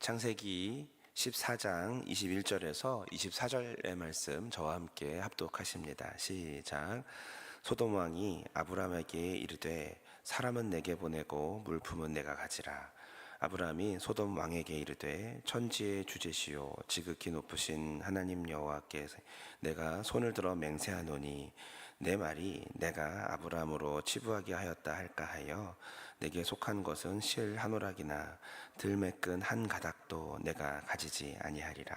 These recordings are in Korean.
창세기 14장 21절에서 24절의 말씀 저와 함께 합독하십니다. 시작. 소돔 왕이 아브라함에게 이르되 사람은 내게 보내고 물품은 내가 가지라. 아브라함이 소돔 왕에게 이르되 천지의 주제시요 지극히 높으신 하나님 여호와께 내가 손을 들어 맹세하노니 내 말이 내가 아브라함으로 치부하게 하였다 할까 하여 내게 속한 것은 실 한 오락이나 들매끈 한 가닥도 내가 가지지 아니하리라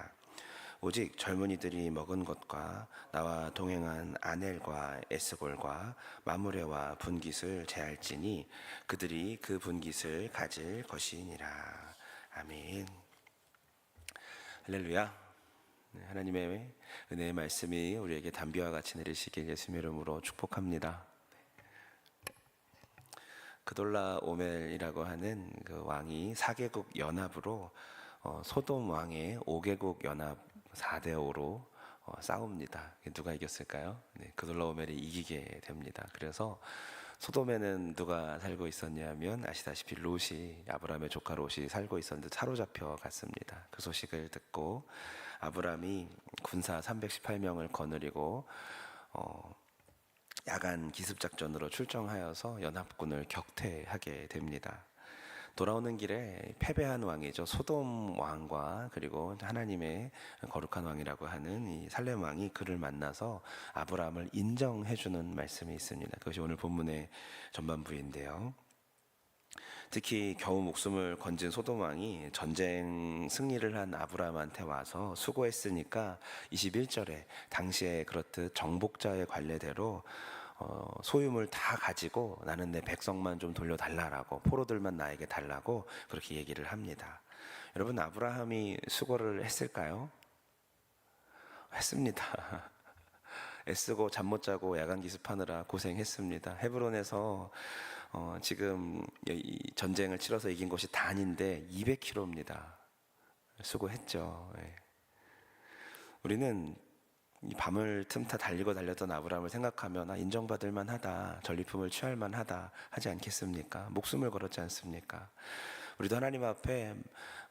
오직 젊은이들이 먹은 것과 나와 동행한 아넬과 에스골과 마무레와 분깃을 제할지니 그들이 그 분깃을 가질 것이니라. 아멘. 할렐루야. 네, 하나님의 은혜의 말씀이 우리에게 담비와 같이 내리시길 예수님 이름으로 축복합니다. 그돌라 오멜이라고 하는 그 왕이 4개국 연합으로 어, 소돔 왕의 5개국 연합 4대 5로 어, 싸웁니다. 누가 이겼을까요? 네, 그돌라 오멜이 이기게 됩니다. 그래서 소돔에는 누가 살고 있었냐면 아시다시피 롯이 아브라함의 조카 롯이 살고 있었는데 사로잡혀 갔습니다. 그 소식을 듣고 아브라함이 군사 318명을 거느리고 어, 야간 기습 작전으로 출정하여서 연합군을 격퇴하게 됩니다. 돌아오는 길에 패배한 왕이죠. 소돔 왕과 그리고 하나님의 거룩한 왕이라고 하는 이 살렘 왕이 그를 만나서 아브라함을 인정해 주는 말씀이 있습니다. 그것이 오늘 본문의 전반부인데요. 특히 겨우 목숨을 건진 소돔 왕이 전쟁 승리를 한 아브라함한테 와서 수고했으니까 21절에 당시에 그렇듯 정복자의 관례대로 어, 소유물 다 가지고 나는 내 백성만 좀 돌려달라라고 포로들만 나에게 달라고 그렇게 얘기를 합니다. 여러분 아브라함이 수고를 했을까요? 했습니다. 애쓰고 잠 못 자고 야간 기습하느라 고생했습니다. 헤브론에서 어, 지금 이 전쟁을 치러서 이긴 곳이 단인데 200km입니다. 수고했죠. 예. 우리는 이 밤을 틈타 달리고 달렸던 아브라함을 생각하면 아, 인정받을 만하다, 전리품을 취할 만하다 하지 않겠습니까? 목숨을 걸었지 않습니까? 우리도 하나님 앞에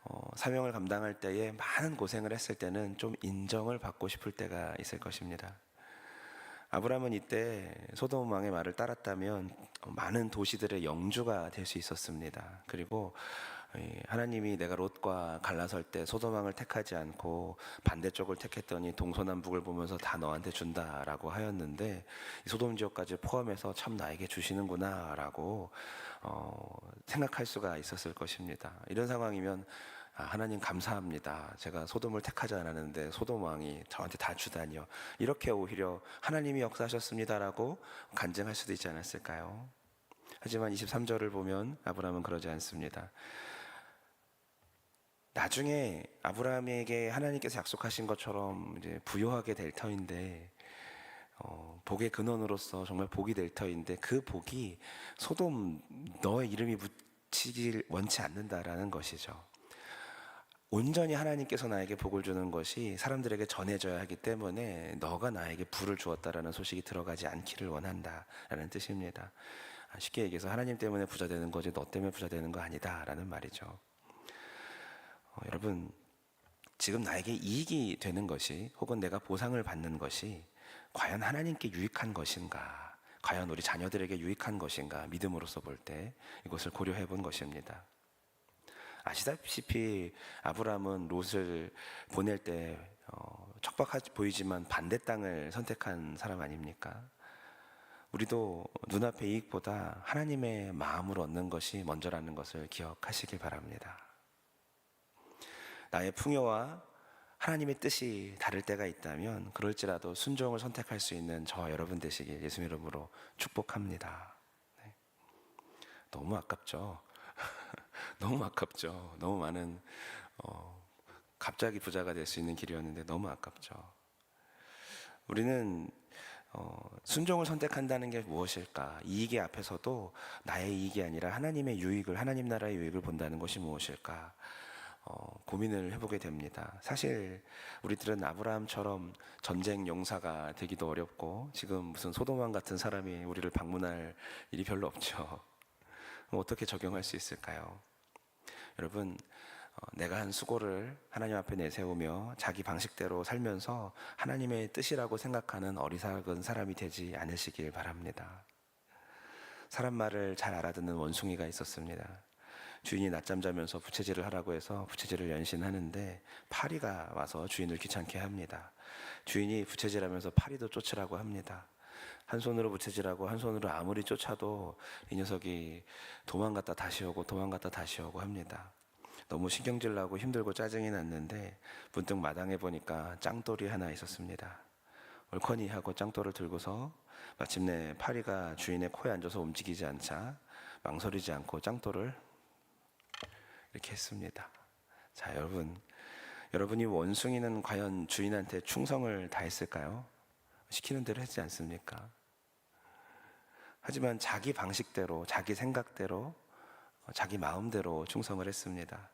어, 사명을 감당할 때에 많은 고생을 했을 때는 좀 인정을 받고 싶을 때가 있을 것입니다. 아브라함은 이때 소돔 왕의 말을 따랐다면 많은 도시들의 영주가 될 수 있었습니다. 그리고 하나님이 내가 롯과 갈라설 때 소돔 왕을 택하지 않고 반대쪽을 택했더니 동서남북을 보면서 다 너한테 준다라고 하였는데 소돔 지역까지 포함해서 참 나에게 주시는구나라고 어, 생각할 수가 있었을 것입니다. 이런 상황이면 아, 하나님 감사합니다. 제가 소돔을 택하지 않았는데 소돔 왕이 저한테 다 주다니요. 이렇게 오히려 하나님이 역사하셨습니다라고 간증할 수도 있지 않았을까요? 하지만 23절을 보면 아브라함은 그러지 않습니다. 나중에 아브라함에게 하나님께서 약속하신 것처럼 이제 부여하게 될 터인데 어, 복의 근원으로서 정말 복이 될 터인데 그 복이 소돔 너의 이름이 묻히길 원치 않는다라는 것이죠. 온전히 하나님께서 나에게 복을 주는 것이 사람들에게 전해져야 하기 때문에 너가 나에게 불을 주었다라는 소식이 들어가지 않기를 원한다라는 뜻입니다. 아, 쉽게 얘기해서 하나님 때문에 부자 되는 거지 너 때문에 부자 되는 거 아니다라는 말이죠. 어, 여러분 지금 나에게 이익이 되는 것이 혹은 내가 보상을 받는 것이 과연 하나님께 유익한 것인가? 과연 우리 자녀들에게 유익한 것인가? 믿음으로서 볼 때 이것을 고려해 본 것입니다. 아시다시피 아브라함은 롯을 보낼 때 어, 척박하지 보이지만 반대 땅을 선택한 사람 아닙니까? 우리도 눈앞의 이익보다 하나님의 마음을 얻는 것이 먼저라는 것을 기억하시길 바랍니다. 나의 풍요와 하나님의 뜻이 다를 때가 있다면 그럴지라도 순종을 선택할 수 있는 저와 여러분 되시길 예수 이름으로 축복합니다. 네. 너무 아깝죠. 너무 아깝죠. 너무 많은 어, 갑자기 부자가 될 수 있는 길이었는데 너무 아깝죠. 우리는 어, 순종을 선택한다는 게 무엇일까? 이익의 앞에서도 나의 이익이 아니라 하나님의 유익을 하나님 나라의 유익을 본다는 것이 무엇일까? 어, 고민을 해보게 됩니다. 사실 우리들은 아브라함처럼 전쟁 용사가 되기도 어렵고 지금 무슨 소돔왕 같은 사람이 우리를 방문할 일이 별로 없죠. 어떻게 적용할 수 있을까요? 여러분 어, 내가 한 수고를 하나님 앞에 내세우며 자기 방식대로 살면서 하나님의 뜻이라고 생각하는 어리석은 사람이 되지 않으시길 바랍니다. 사람 말을 잘 알아듣는 원숭이가 있었습니다. 주인이 낮잠 자면서 부채질을 하라고 해서 부채질을 연신하는데 파리가 와서 주인을 귀찮게 합니다. 주인이 부채질하면서 파리도 쫓으라고 합니다. 한 손으로 부채질하고 한 손으로 아무리 쫓아도 이 녀석이 도망갔다 다시 오고 도망갔다 다시 오고 합니다. 너무 신경질 나고 힘들고 짜증이 났는데 문득 마당에 보니까 짱돌이 하나 있었습니다. 얼커니 하고 짱돌을 들고서 마침내 파리가 주인의 코에 앉아서 움직이지 않자 망설이지 않고 짱돌을 이렇게 했습니다. 자, 여러분. 여러분이 원숭이는 과연 주인한테 충성을 다했을까요? 시키는 대로 했지 않습니까? 하지만 자기 방식대로, 자기 생각대로, 어, 자기 마음대로 충성을 했습니다.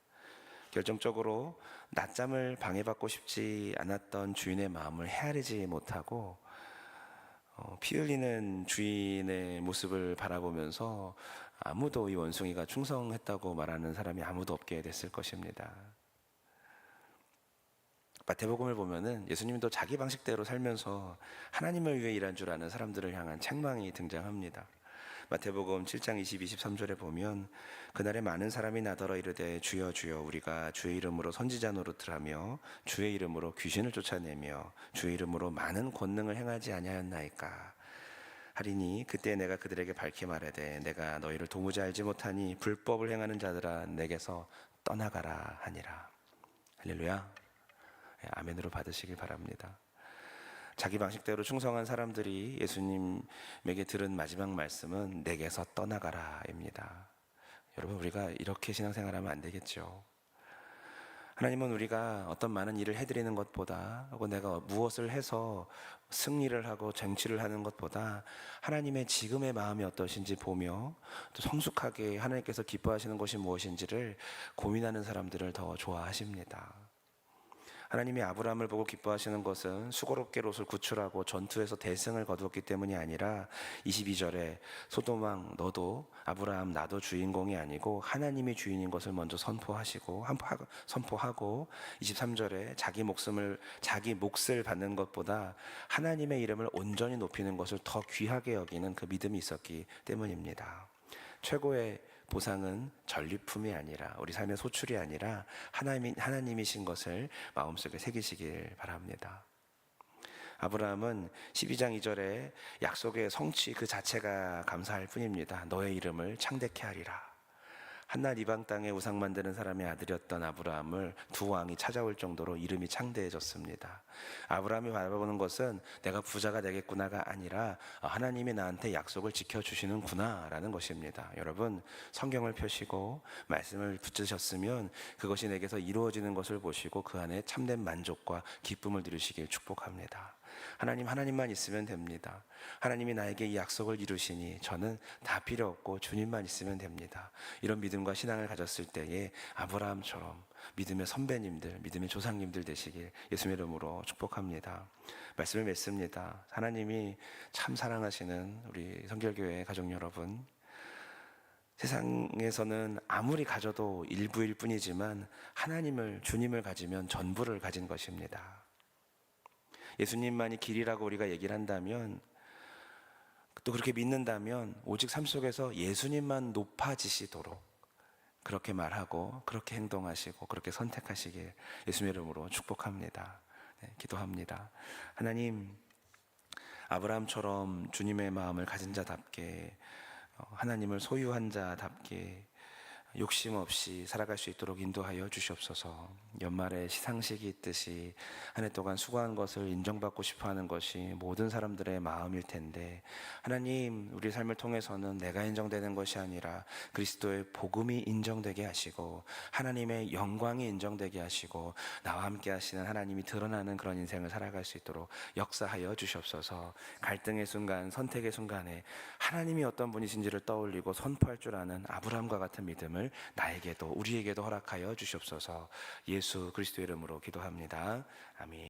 결정적으로 낮잠을 방해받고 싶지 않았던 주인의 마음을 헤아리지 못하고 어, 피 흘리는 주인의 모습을 바라보면서 아무도 이 원숭이가 충성했다고 말하는 사람이 아무도 없게 됐을 것입니다. 마태복음을 보면은 예수님도 자기 방식대로 살면서 하나님을 위해 일한 줄 아는 사람들을 향한 책망이 등장합니다. 마태복음 7장 20, 23절에 보면 그날에 많은 사람이 나더러 이르되 주여 주여 우리가 주의 이름으로 선지자 노릇을 하며 주의 이름으로 귀신을 쫓아내며 주의 이름으로 많은 권능을 행하지 아니하였나이까? 하리니 그때 내가 그들에게 밝히 말하되 내가 너희를 도무지 알지 못하니 불법을 행하는 자들아 내게서 떠나가라 하니라. 할렐루야. 예, 아멘으로 받으시길 바랍니다. 자기 방식대로 충성한 사람들이 예수님에게 들은 마지막 말씀은 내게서 떠나가라입니다. 여러분 우리가 이렇게 신앙생활하면 안 되겠죠. 하나님은 우리가 어떤 많은 일을 해드리는 것보다 혹은 내가 무엇을 해서 승리를 하고 쟁취를 하는 것보다 하나님의 지금의 마음이 어떠신지 보며 또 성숙하게 하나님께서 기뻐하시는 것이 무엇인지를 고민하는 사람들을 더 좋아하십니다. 하나님이 아브라함을 보고 기뻐하시는 것은 수고롭게 롯을 구출하고 전투에서 대승을 거두었기 때문이 아니라 22절에 소돔왕 너도 아브라함 나도 주인공이 아니고 하나님이 주인인 것을 먼저 선포하시고 선포하고 23절에 자기 목숨을 자기 몫을 받는 것보다 하나님의 이름을 온전히 높이는 것을 더 귀하게 여기는 그 믿음이 있었기 때문입니다. 최고의 보상은 전리품이 아니라 우리 삶의 소출이 아니라 하나님 하나님이신 것을 마음속에 새기시길 바랍니다. 아브라함은 12장 2절에 약속의 성취 그 자체가 감사할 뿐입니다. 너의 이름을 창대케 하리라. 한날 이방 땅에 우상 만드는 사람의 아들이었던 아브라함을 두 왕이 찾아올 정도로 이름이 창대해졌습니다. 아브라함이 바라보는 것은 내가 부자가 되겠구나가 아니라 하나님이 나한테 약속을 지켜주시는구나라는 것입니다. 여러분 성경을 펴시고 말씀을 붙드셨으면 그것이 내게서 이루어지는 것을 보시고 그 안에 참된 만족과 기쁨을 누리시길 축복합니다. 하나님 하나님만 있으면 됩니다. 하나님이 나에게 이 약속을 이루시니 저는 다 필요 없고 주님만 있으면 됩니다. 이런 믿음과 신앙을 가졌을 때에 아브라함처럼 믿음의 선배님들, 믿음의 조상님들 되시길 예수의 이름으로 축복합니다. 말씀을 맺습니다. 하나님이 참 사랑하시는 우리 성결교회 가족 여러분. 세상에서는 아무리 가져도 일부일 뿐이지만 하나님을 주님을 가지면 전부를 가진 것입니다. 예수님만이 길이라고 우리가 얘기를 한다면 또 그렇게 믿는다면 오직 삶 속에서 예수님만 높아지시도록 그렇게 말하고 그렇게 행동하시고 그렇게 선택하시길 예수님 이름으로 축복합니다. 네, 기도합니다. 하나님 아브라함처럼 주님의 마음을 가진 자답게 어, 하나님을 소유한 자답게 욕심 없이 살아갈 수 있도록 인도하여 주시옵소서. 연말에 시상식이 있듯이 한 해 동안 수고한 것을 인정받고 싶어 하는 것이 모든 사람들의 마음일 텐데 하나님 우리 삶을 통해서는 내가 인정되는 것이 아니라 그리스도의 복음이 인정되게 하시고 하나님의 영광이 인정되게 하시고 나와 함께 하시는 하나님이 드러나는 그런 인생을 살아갈 수 있도록 역사하여 주시옵소서. 갈등의 순간, 선택의 순간에 하나님이 어떤 분이신지를 떠올리고 선포할 줄 아는 아브라함과 같은 믿음을 나에게도 우리에게도 허락하여 주시옵소서. 예수 그리스도 이름으로 기도합니다. 아멘.